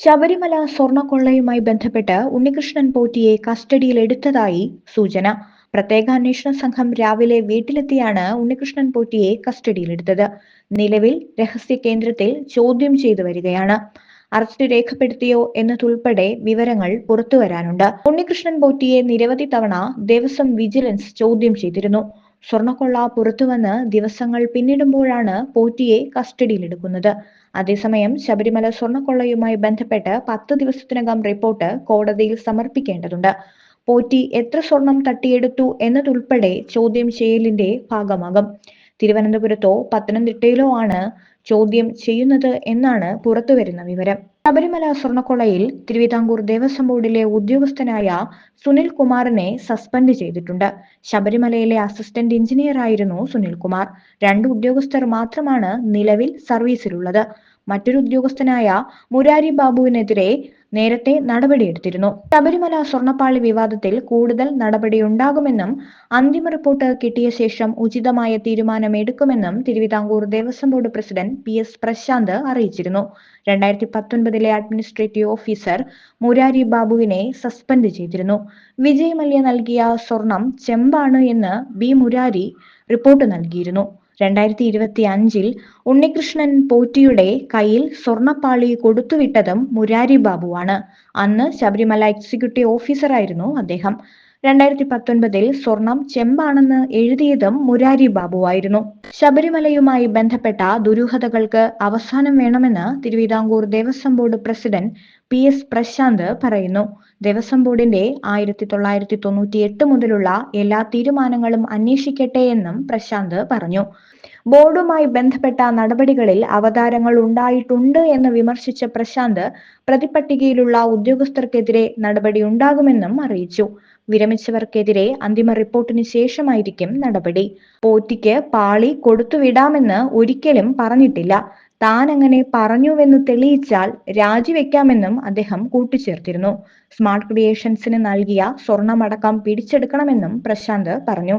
ശബരിമല സ്വർണക്കൊള്ളയുമായി ബന്ധപ്പെട്ട് ഉണ്ണികൃഷ്ണൻ പോറ്റിയെ കസ്റ്റഡിയിൽ എടുത്തതായി സൂചന. പ്രത്യേക അന്വേഷണ സംഘം രാവിലെ വീട്ടിലെത്തിയാണ് ഉണ്ണികൃഷ്ണൻ പോറ്റിയെ കസ്റ്റഡിയിലെടുത്തത് നിലവിൽ രഹസ്യ കേന്ദ്രത്തിൽ ചോദ്യം ചെയ്തു വരികയാണ്. അറസ്റ്റ് രേഖപ്പെടുത്തിയോ എന്നതുൾപ്പെടെ വിവരങ്ങൾ പുറത്തുവരാനുണ്ട് ഉണ്ണികൃഷ്ണൻ പോറ്റിയെ നിരവധി തവണ ദേവസ്വം വിജിലൻസ് ചോദ്യം ചെയ്തിരുന്നു. സ്വർണക്കൊള്ള പുറത്തുവന്ന് ദിവസങ്ങൾ പിന്നിടുമ്പോഴാണ് പോറ്റിയെ കസ്റ്റഡിയിലെടുക്കുന്നത്. അതേസമയം ശബരിമല സ്വർണക്കൊള്ളയുമായി ബന്ധപ്പെട്ട് പത്ത് ദിവസത്തിനകം റിപ്പോർട്ട് കോടതിയിൽ സമർപ്പിക്കേണ്ടതുണ്ട്. പോറ്റി എത്ര സ്വർണം തട്ടിയെടുത്തു എന്നതുൾപ്പെടെ ചോദ്യം ചെയ്യലിന്റെ ഭാഗമാകും. തിരുവനന്തപുരത്തോ പത്തനംതിട്ടയിലോ ആണ് ചോദ്യം ചെയ്യുന്നത് എന്നാണ് പുറത്തുവരുന്ന വിവരം. ശബരിമല സ്വർണക്കൊളയിൽ തിരുവിതാംകൂർ ദേവസ്വം ബോർഡിലെ ഉദ്യോഗസ്ഥനായ സുനിൽ കുമാറിനെ സസ്പെൻഡ് ചെയ്തിട്ടുണ്ട്. ശബരിമലയിലെ അസിസ്റ്റന്റ് എഞ്ചിനീയർ ആയിരുന്നു സുനിൽ കുമാർ. രണ്ട് ഉദ്യോഗസ്ഥർ മാത്രമാണ് നിലവിൽ സർവീസിലുള്ളത്. മറ്റൊരു ഉദ്യോഗസ്ഥനായ മുരാരി ബാബുവിനെതിരെ നേരത്തെ നടപടിയെടുത്തിരുന്നു ശബരിമല സ്വർണപ്പാളി വിവാദത്തിൽ കൂടുതൽ നടപടിയുണ്ടാകുമെന്നും അന്തിമ റിപ്പോർട്ട് കിട്ടിയ ശേഷം ഉചിതമായ തീരുമാനമെടുക്കുമെന്നും Thiruvithamkoor Devaswom board president P S Prashanth അറിയിച്ചിരുന്നു. രണ്ടായിരത്തി പത്തൊൻപതിലെ അഡ്മിനിസ്ട്രേറ്റീവ് ഓഫീസർ മുരാരി ബാബുവിനെ സസ്പെൻഡ് ചെയ്തിരുന്നു. വിജയ് മല്യ നൽകിയ സ്വർണം ചെമ്പാണ് എന്ന് ബി മുരാരി റിപ്പോർട്ട് നൽകിയിരുന്നു. രണ്ടായിരത്തി ഇരുപത്തി അഞ്ചിൽ ഉണ്ണികൃഷ്ണൻ പോറ്റിയുടെ കയ്യിൽ സ്വർണപ്പാളി കൊടുത്തുവിട്ടതും മുരാരി ബാബുവാണ് അന്ന് ശബരിമല എക്സിക്യൂട്ടീവ് ഓഫീസറായിരുന്നു അദ്ദേഹം. രണ്ടായിരത്തി പത്തൊൻപതിൽ സ്വർണം ചെമ്പാണെന്ന് എഴുതിയതും മുരാരി ബാബുവായിരുന്നു. ശബരിമലയുമായി ബന്ധപ്പെട്ട ദുരൂഹതകൾക്ക് അവസാനം വേണമെന്ന് Thiruvithamkoor Devaswom board president P S Prashanth പറയുന്നു. ദേവസ്വം ബോർഡിന്റെ ആയിരത്തി തൊള്ളായിരത്തി തൊണ്ണൂറ്റി എട്ട് മുതലുള്ള എല്ലാ തീരുമാനങ്ങളും അന്വേഷിക്കട്ടെ എന്നും പ്രശാന്ത് പറഞ്ഞു. ബോർഡുമായി ബന്ധപ്പെട്ട നടപടികളിൽ അവതാരങ്ങൾ ഉണ്ടായിട്ടുണ്ട് എന്ന് വിമർശിച്ച പ്രശാന്ത് പ്രതിപട്ടികയിലുള്ള ഉദ്യോഗസ്ഥർക്കെതിരെ നടപടി ഉണ്ടാകുമെന്നും അറിയിച്ചു. വിരമിച്ചവർക്കെതിരെ അന്തിമ റിപ്പോർട്ടിന് ശേഷമായിരിക്കും നടപടി. പോറ്റിക്ക് പാളി കൊടുത്തുവിടാമെന്ന് ഒരിക്കലും പറഞ്ഞിട്ടില്ല. താൻ അങ്ങനെ പറഞ്ഞുവെന്ന് തെളിയിച്ചാൽ രാജിവെക്കാമെന്നും അദ്ദേഹം കൂട്ടിച്ചേർത്തിരുന്നു. സ്മാർട്ട് ക്രിയേഷൻസിന് നൽകിയ സ്വർണമടക്കം പിടിച്ചെടുക്കണമെന്നും പ്രശാന്ത് പറഞ്ഞു.